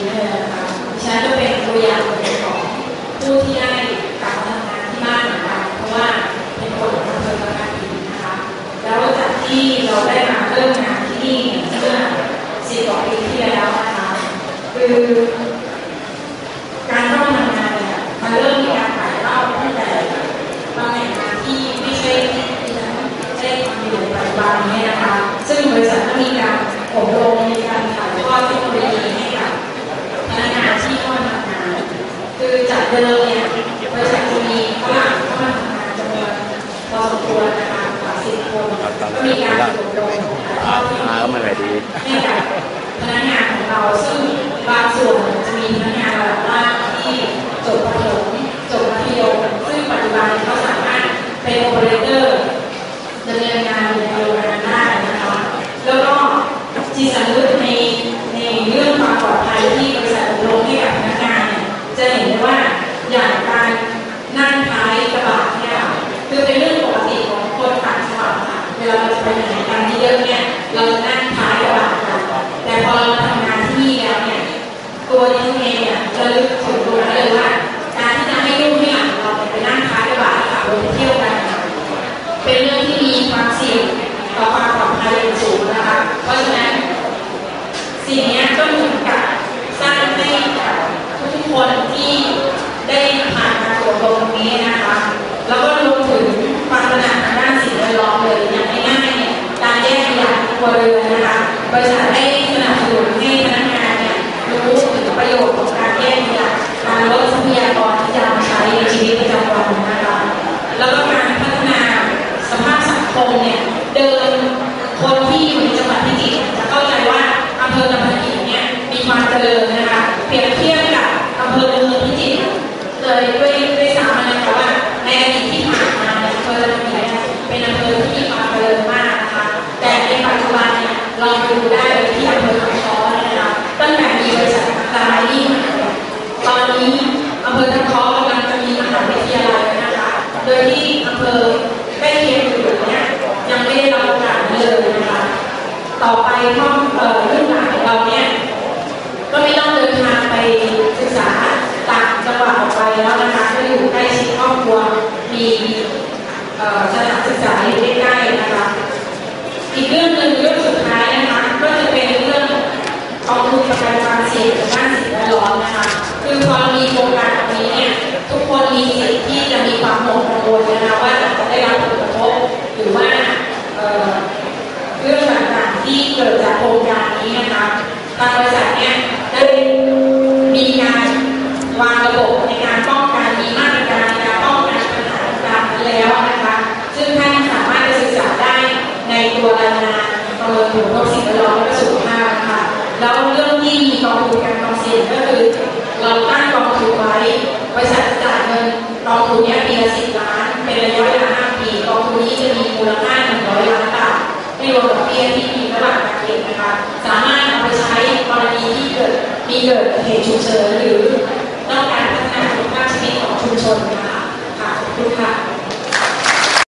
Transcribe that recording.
ี้เลยนะคะดิฉันก็เป็นตัวอย่างของผู้ที่ได้กลับมาทำงานที่บ้านเหมือนกันเพราะว่าเป็นคนของอำเภอประการอินนะคะ แล้วจากที่เราได้มาเริ่มงานที่นี่เมื่อสิบกว่าปีที่แล้วนะคะคือการเข้ามาทำงานเนี่ยมันเริ่มมีการถ่ายเล่าตั้งแต่ตำแหน่งงานที่ไม่ใช่ที่ฉันได้ทำอยู่ในปัจจุบันนี้นะคะ ซึ่งบริษัทก็มีการอบรมมีการถ่ายทอดเทคโนโลยีให้กับพนักงานที่เข้ามาทำงาน คือจากเดิมเนี่ยบริษัทจะมีฝรั่งเข้ามาทำงานจำนวนพอสมควรนะคะกว่าสิบคนก็มีการอบรมถ่ายทอดเทคโนหาโลก็ไม่ยีค่อยดีให้กับพนักงานของเราซึ่งบางส่วนจะมีพนักงานระดับล่างที่จบประถมจบมัธยมซึ่งปัจจุบันเขาสามารถเป็น แต่พอเราทำงานที่นี่แล้วเนี่ยตัวดิฉันเองเนี่ยระลึกถึงตรงนั้นเลยว่าการที่จะให้ลูกให้หลานเราไปนั่งท้ายกระบะขับรถไปเที่ยวกัน เป็นเรื่องที่มีความเสี่ยงต่อความปลอดภัยอย่างสูงนะคะ เพราะฉะนั้นสิ่งนี้ก็เหมือนกับสร้างให้กับทุกคนที่ได้ผ่านการอบรมตรงนี้นะคะ แล้วก็รวมถึงความตระหนักทางด้านสิ่งแวดล้อมเลยอย่างง่ายๆเนี่ยการแยกขยะครัวเรือนนะคะบริษัทได้ ยด้วยด้วยซ้ำนะคะว่าในอดีตที่ผ่านมาเนี่ยอำเภอลำเนียเป็นอำเภอที่มีความเจริญมากนะคะแต่ในปัจจุบันเนี่ยเราดูได้เลยที่อำเภอคำช้อนะคะตั้งแต่มีบริษัทสายนี่ตอนนี้อำเภอทับท้อกำลังจะมีมหาวิทยาลัยนะคะโดยที่อำเภอใกล้เคียงอยู่เนี่ยยังไม่ได้รับโอกาสนี้เลยนะคะต่อไปห้อ มีสถานศึกษาอยู่ใกล้ๆนะคะ อีกเรื่องหนึ่งเรื่องสุดท้ายนะคะ ก็จะเป็นเรื่องกองทุนประกันความเสี่ยงด้านสิ่งแวดล้อมนะคะ คือพอมีโครงการแบบนี้เนี่ยทุกคนมีสิทธิ์ที่จะมีความกังวลนะคะว่าจะได้รับผลกระทบหรือว่าเรื่องต่างๆที่เกิดจากโครงการนี้นะคะทางบริษัทเนี่ย ตัวนานๆประเมินถึงโรคสิ่งแวดล้อมและสุขภาพค่ะแล้วเรื่องที่มีกองทุนการออมสินก็คือเราตั้งกองทุนไว้บริษัทจ่ายเงินกองทุนนี้ปีละสิบล้าน เป็นระยะเวลาห้าปีกองทุนนี้จะมีมูลค่าหนึ่งร้อยล้านบาทไม่รวมดอกเบี้ยที่มีระหว่างประเทศนะคะสามารถนำไปใช้กรณีที่เกิดมีเกิดเหตุฉุกเฉินหรือต้องการพัฒนาคุณภาพชีวิตของชุมชนค่ะค่ะทุณค่ะ